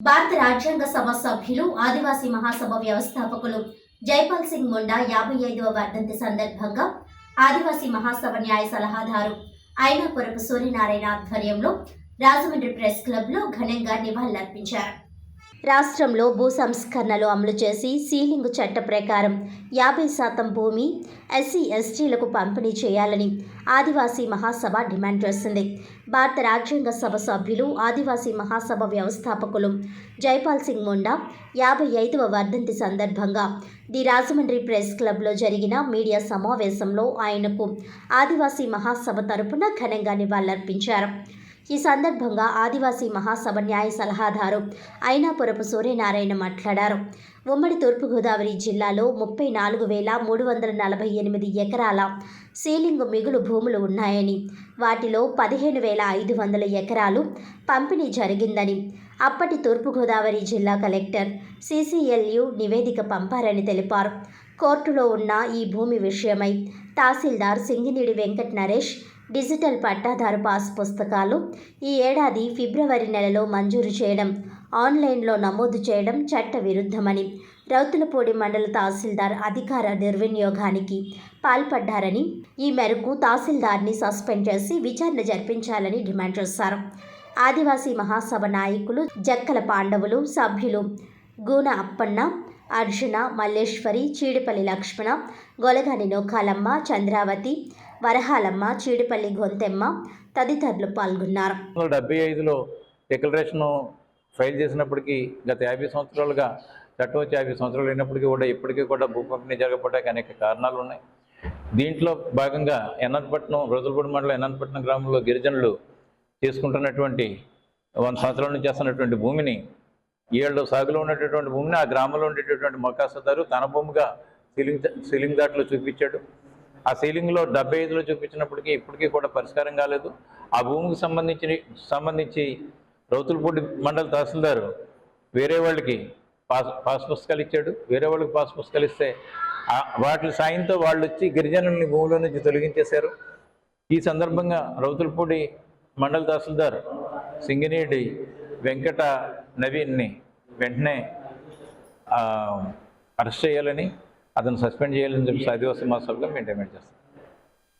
భారత రాజ్యాంగ సభ సభ్యులు ఆదివాసీ మహాసభ వ్యవస్థాపకులు జైపాల్ సింగ్ ముండా యాభై ఐదవ వర్ధంతి సందర్భంగా ఆదివాసీ మహాసభ న్యాయ సలహాదారు ఐనాపురపు సూర్యనారాయణ ఆధ్వర్యంలో రాజమండ్రి ప్రెస్ క్లబ్లో ఘనంగా నివాళులర్పించారు. రాష్ట్రంలో భూ సంస్కరణలు అమలు చేసి సీలింగ్ చట్ట ప్రకారం యాభై శాతం భూమి ఎస్సీ ఎస్టీలకు పంపిణీ చేయాలని ఆదివాసీ మహాసభ డిమాండ్ చేసింది. భారత రాజ్యాంగ సభ సభ్యులు ఆదివాసీ మహాసభ వ్యవస్థాపకులు జైపాల్ సింగ్ ముండా యాభై ఐదవ వర్ధంతి సందర్భంగా ది రాజమండ్రి ప్రెస్ క్లబ్లో జరిగిన మీడియా సమావేశంలో ఆయనకు ఆదివాసీ మహాసభ తరపున ఘనంగా నివాళులర్పించారు. ఈ సందర్భంగా ఆదివాసీ మహాసభ న్యాయ సలహాదారు అయినాపురపు సూర్యనారాయణ మాట్లాడారు. ఉమ్మడి తూర్పుగోదావరి జిల్లాలో ముప్పై నాలుగు వేల మూడు వందల నలభై ఎనిమిది ఎకరాల సీలింగు మిగులు భూములు ఉన్నాయని వాటిలో పదిహేను వేల ఐదు వందల ఎకరాలు పంపిణీ జరిగిందని అప్పటి తూర్పుగోదావరి జిల్లా కలెక్టర్ సిసిఎల్యు నివేదిక పంపారని తెలిపారు. కోర్టులో ఉన్న ఈ భూమి విషయమై తహసీల్దార్ సింగినీడి వెంకట్ నరేష్ డిజిటల్ పట్టాదారు పాస్ పుస్తకాలు. ఈ ఏడాది ఫిబ్రవరి నెలలో మంజూరు చేయడం ఆన్లైన్లో నమోదు చేయడం చట్ట విరుద్ధమని రౌతులపూడి మండల తహసీల్దార్ అధికార దుర్వినియోగానికి పాల్పడ్డారని ఈ మేరకు తహసీల్దార్ని సస్పెండ్ చేసి విచారణ జరిపించాలని డిమాండ్ చేశారు. ఆదివాసీ మహాసభ నాయకులు జక్కల పాండవులు సభ్యులు గూన అప్పన్న అర్జున మల్లేశ్వరి చీడిపల్లి లక్ష్మణ గొలగాని నోకాలమ్మ చంద్రావతి వరహాలమ్మ చీడిపల్లి గొంతెమ్మ తదితరులు పాల్గొన్నారు. డెబ్బై ఐదులో డిక్లరేషన్ ఫైల్ చేసినప్పటికీ గత యాభై సంవత్సరాలుగా చట్టం వచ్చి యాభై సంవత్సరాలు అయినప్పటికీ కూడా ఇప్పటికీ కూడా భూ పంపిణీ అనేక కారణాలు ఉన్నాయి. దీంట్లో భాగంగా ఎన్నపట్నం రోజులపూడి మండలం ఎన్నపట్నం గ్రామంలో గిరిజనులు చేసుకుంటున్నటువంటి వంద సంవత్సరాల నుంచి చేస్తున్నటువంటి భూమిని ఏళ్ళు సాగులో ఉన్నటువంటి భూమిని ఆ గ్రామంలో ఉండేటటువంటి మొకాసదారు తన భూమిగా సీలింగ్ సీలింగ్ దాటిలో చూపించాడు. ఆ సీలింగ్లో డెబ్బై ఐదులో చూపించినప్పటికీ ఇప్పటికీ కూడా పరిష్కారం కాలేదు. ఆ భూమికి సంబంధించి సంబంధించి రౌతులపూడి మండల తహసీల్దారు వేరే వాళ్ళకి పాస్ పాస్ పుస్తకాలు ఇచ్చాడు. వేరే వాళ్ళకి పాస్ పుస్తకాలు ఇస్తే వాటి సాయంతో వాళ్ళు వచ్చి గిరిజనుల్ని భూమిలో నుంచి తొలగించేశారు. ఈ సందర్భంగా రౌతులపూడి మండల తహసీల్దార్ సింగినేడి వెంకట నవీన్ని వెంటనే అరెస్ట్ చేయాలని అతను సస్పెండ్ చేయాలని చెప్పి ఆదివాసీ మహాసభలో మేము డిమాండ్ చేస్తాం.